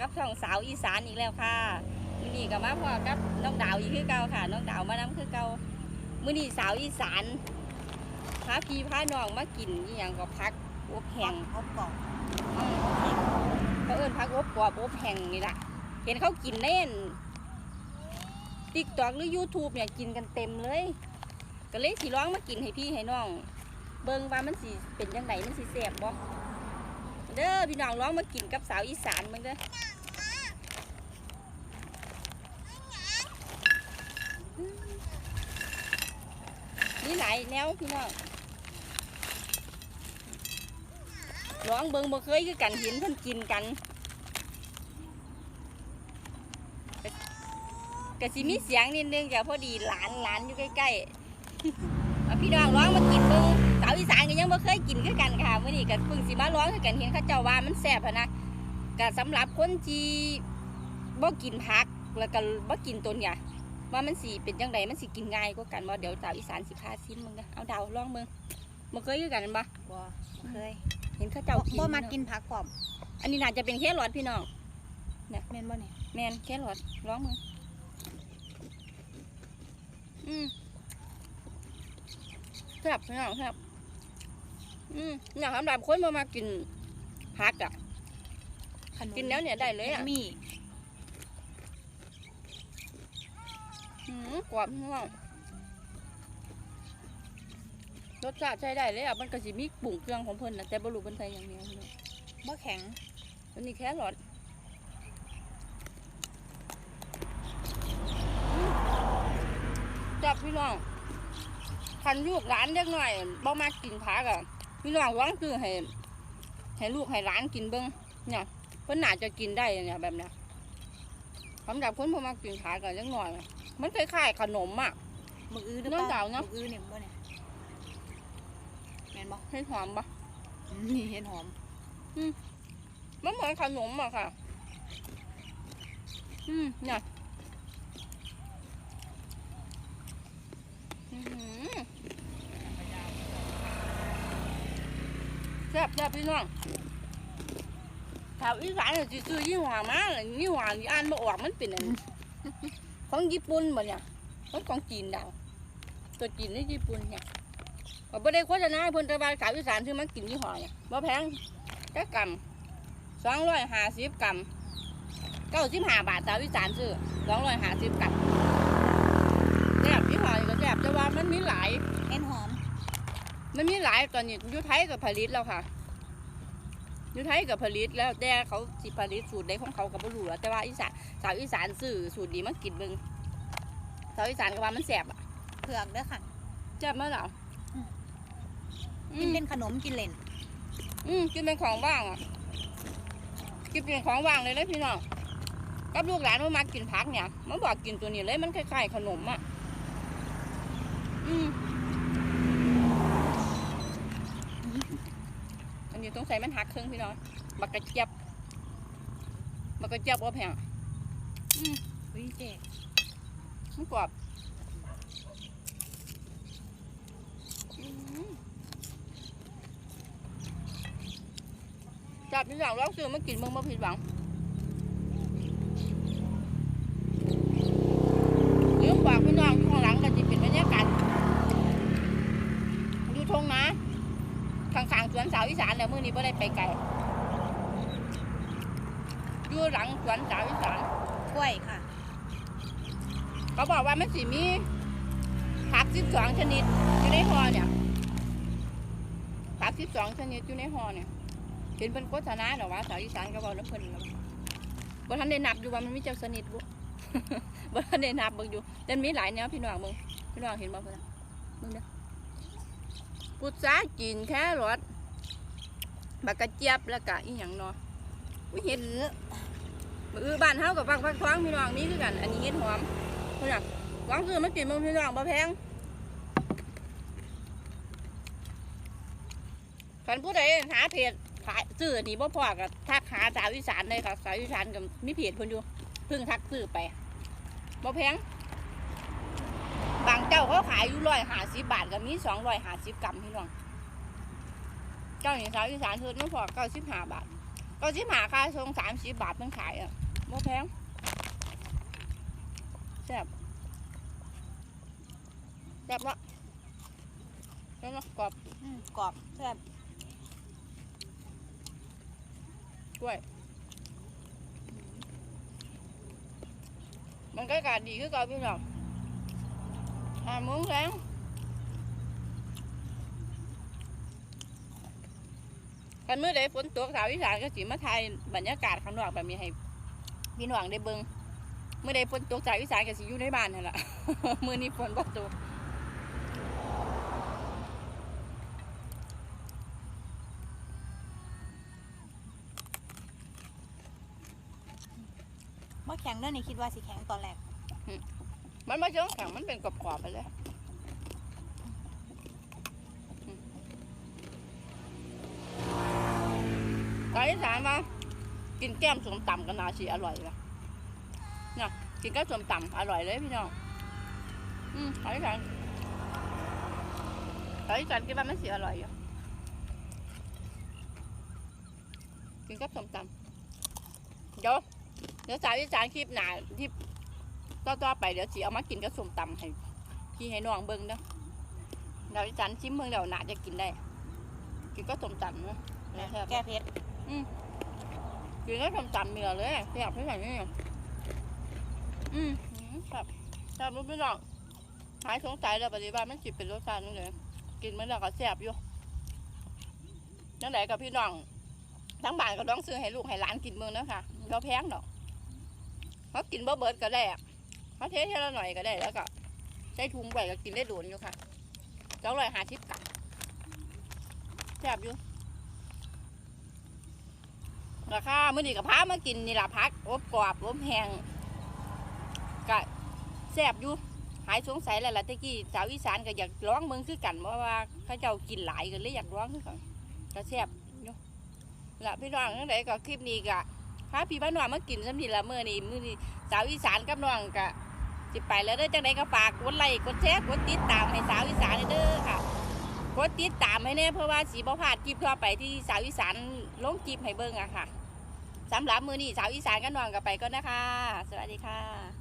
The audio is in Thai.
กับช่องสาวอีสานอีกแล้วค่ะมื้อนี้ก็มาพอกับน้องดาวอีกคือเก่าค่ะ น้องดาวมานํคือเก่ามื้อนี้สาวอีสานพาพี่พาน้องมากินอีหยังก็พักอบแห้งอบกรอบอืมเขาเอิ้นพักอบกรอบอบแห้งนี่ล่ะเห็นเขากินเล่น TikTok หรือ YouTube เนี่ยกินกันเต็มเลย ก็เลยสิร้องมากินให้พี่ให้น้อง เบิ่งว่ามันสิเป็นจังไดมันสิแซ่บบ่ เด้อพี่น้องร้องมากินกับสาวอีสานมึงเด้อนี่หลายแนวพี่น้องร้องเบิงบ่เคยคือกันเห็นเพิ่นกินกันก็ก็สิมีเสียงนิดนึงจ้ะพอดีหลานหลานอยู่ใกล้ๆพี่น้องร้องมากินเบิงาวอีสานก็ยังบ่เคยกินคือกันค่ะมื้อนี้ก็เพิ่งสิมาร้องคือกันเห็นเขาเจ้าว่ามันแซ่บหั้นนะก็สำหรับคนที่บ่กินผักแล้วก็บ่กินตัวเนี่ยว่ามันสิเป็นจังไดมันสิกินง่ายกว่ากันบ่เดี๋ยวสาวอีสานสิพาซิมมึงเด้อเอาดาวลองมึงบ่เคยคือกันบ่บ่เคยเห็นเขาเจ้ากินบ่มากินผักกรอบอันนี้น่าจะเป็นแค่รอดพี่น้องแม่นบ่เนี่ยแม่นแค่รอดร้องมึงอืมแซ่บพี่น้องแซ่บ อืมอยากสำหรับคนมามากินผักอะขนมกินแล้วเนี่ยได้เลยอะมีอืมกรอบพี่น้องรสชาติใช้ได้เลยอะ มันก็สิมีปรุงเครื่องของเพิ่นนะแต่บรูเพิ่นใส่อย่างเดียวพี่น้องบ่แข็งอันนี้แค่รอดจับพี่น้องคันลูกหลานเล็กหน่อยบ่มากินผักอะ พี่น้องร้องคือให้ให้ลูกให้หลานกินเบิ้งเนี่ยเพิ่นน่าจะกินได้เนี่ยแบบเนี้ยสำหรับคนบ่มากินผักกันเล็กหน่อยอะมันคล้ายๆขนมอะมึกอื้อหรือน้เปองล่าดาวเนอะมึกอื้อเนี่ยบ่เนี่ยแม่นบ่ให้หอมปะอืมนี่เห็นหอมมันเหมือนขนมอะค่ะ อืมเนี่ยอื้อหือ แซ่บแซ่บพี่น้องแถวอีสานเนี่ยสิซื้อยี่ห้อมาเลยยี่ห้อนี่อ่านบ่ออกมันเป็นอันของญี่ปุ่นบ่เนี่ยมันของจีนดาวตัวจีนนี่ญี่ปุ่นเนี่ยก็บ่ได้โฆษณาเพิ่นต่ว่าสาวอีสานซื้อมากินยี่ห้อเนี่ยบ่แพงแค่กำสองร้อยห้าสิบกรัมเก้าสิบห้าบาทสาวอีสานซื้อสองร้อยห้าสิบกรัมแซ่บพี่ห้อก็แซ่บแต่ว่ามันมีหลาย มันมีหลายตอนนี้อยุไทยกับผลิตแล้วค่ะอยุไทยกับผลิตแล้วแต่เขาสิผลิตสูตรใดของเขากับบ่รู้แล้วแต่ว่าอีสานสาวอีสานซื้อสูตรดีมากินเบิ่งสาวอีสานก็ว่ามันแซ่บอะเผือกเด้อค่ะแซ่บมากเหรออืมอืกินมเป็นขนมกินเล่น อืมกินเป็นของว่างอะกินเป็นของว่างเลยนะพี่น้องกับลูกหลานมามากินผักเนี่ยมันบอกกินตัวนี้เลยมันคล้ายๆขนมอะอืม นนี้ต้องใส่มันหักครึ่งพี่น้องบักกระเจี๊ยบบักกระเจี๊ยบว่าแพงอืมอุ้ยเจ๊มันกรอบอืมจับพี่น้องลองซื้อมากินเมื่อมาผิดหวัง เรื่องฝากพี่น้องอยู่ข้างหลังกันจะเป็นบรรยากาศอยู่ทงนะ ข้างๆสวนสาวอีสานแล้วมื้อนี้ไ่ได้ไปไกลอยู่หลังสวนสาวอีสานกล้วยค่ะ เขาบอกว่ามันสิมีผักสิบสองชนิดอยู่ในห่อเนี่ยผักสิบสองชนิดอยู่ในห่อเนี่ยเป็นเป็นโฆษณาหรอว่าสาวอีสานก็บอกแล้วเพิ่นแล้วบ่ทันได้นับอยู่ว่ามันมีเจ้าชนิดบ่บ่ทันได้นับเบิ่งอยู่แต่มีหลายแนวพี่น้องเบิ่งพี่น้องเห็นบ่เพิ่นน่ะเบิ่งเด้อ พุทราจีนแค่รอทบักกระเจี๊ยบแล้วก็อีหยังเนาะอุ้ยเห็ดอื้อมือบ้านเฮากับฟักฟักท้องพี่น้องนี่คือกัน อันนี้เห็ดหอมเพิ่นน่ะหวังคือมันกินมึงพี่น้องบ่แพงคันผู้ใดหาเพจขายซื้ออันนี้บ่พอกับทักหาสาวอีสานเลยค่ะสาวอีสานกับมีเพจเพิ่นอยู่เพิ่งทักซื้อไปบ่แพง บางเจ้าเขาขายอยู่ร้อยห้าสิบบาทก็มีสองร้อยห้าสิบกรัมพี่น้องเจ้านี่สาวอีสานเพิ่นมันพอเก้าสิบห้าบาทก็ที่หมาค่าทรงสามสิบบาทมันขายอะบ่แพงแซ่บแซ่บเนาะแซ่บเนาะกรอบอืมกรอบแซ่บกล้วยมันก็อากาศดีคือเก่าพี่น้อง ห้าโมงแรงกันเมื่อใดฝนตกสาวอีสานก็สิมาถ่ายบรรยากาศข้างนอกแบบนี้ให้พี่น้องได้เบิ่งเมื่อใดฝนตกสาวอีสานก็สิอยู่ในบ้านนั่นแหละมื้อนี้ฝนบ่ตกว่าแข็งเด้อนี่คิดว่าสิแข็งตอนแรก มันไม่เชิงแข็งมันเป็นกรอบๆไปเลยอืมสาวอีสานมากินแก้มสมตำกันนาชีอร่อยนะเนี่ยกินแก็สมตำอร่อยเลยพี่น้องอืมสาวอีสานสาวอีสานกินว่ามันสีอร่อยอยู่กินแก็สมตำเดี๋ยวเดี๋ยวสาวอีสานคลิปหนาที่ ต่อๆไปเดี๋ยวสิเอามากินกับส้มตำให้พี่ให้น้องเบิ่งเด้อเดี๋ยวอีจันชิมเบิ่งเดี๋ยวน่าจะกินได้ กินก็ส้มตำเนาะนะครับแก้เผ็ดกินก็ส้มตำเนื้อเลยแซ่บให้ไหนนี่อืมครับครับรู้พี่น้องหายสงสัยแล้วปฏิบัติมันสิเป็นรสชาตินั่นเลยกินมันแล้วก็แซ่บอยู่นั่นไหนกับพี่น้องทั้งบ้านก็ต้องซื้อให้ลูกให้หลานกินเมืองนะคะเราแพงดอกเขากินบ่เบิดก็ได้อะ เขาเทเทละหน่อยก็ได้แล้วก็ใช้ถุงไว้ก็กินได้โดนอยู่ค่ะสองร้อยหาสิบกรัมแซ่บอยู่ราคาเมื่อนี้กับพามากินนี่ละพักอบกรอบอบแห้งก็แซ่บอยู่หายสงสัยแล้วล่ะตะกี้สาวอีสานก็อยากร้องเมืองคือกันเพราะว่าเขาเจ้ากินหลายกันเลยอยากร้องคือกันก็แซ่บอยู่ละพี่น้องทั้งหลายก็คลิปนี้ก็พาพี่บ้านนวมากินสักทีละเมื่อนี้มื้อนี้สาวอีสานกับน้องก็ สิไปแล้วเด้อจังไดก็ฝากกดไลค์กดแชร์กดติดตามให้สาวอีสานเด้อค่ะกดติดตามให้แน่เพราะว่าสีบ่พลาดคลิปทั่วไปที่สาวอีสานลงคลิปให้เบิ่งอะค่ะสำหรับมือนี้สาวอีสานกับน้อนกันไปก็นะคะ สวัสดีค่ะ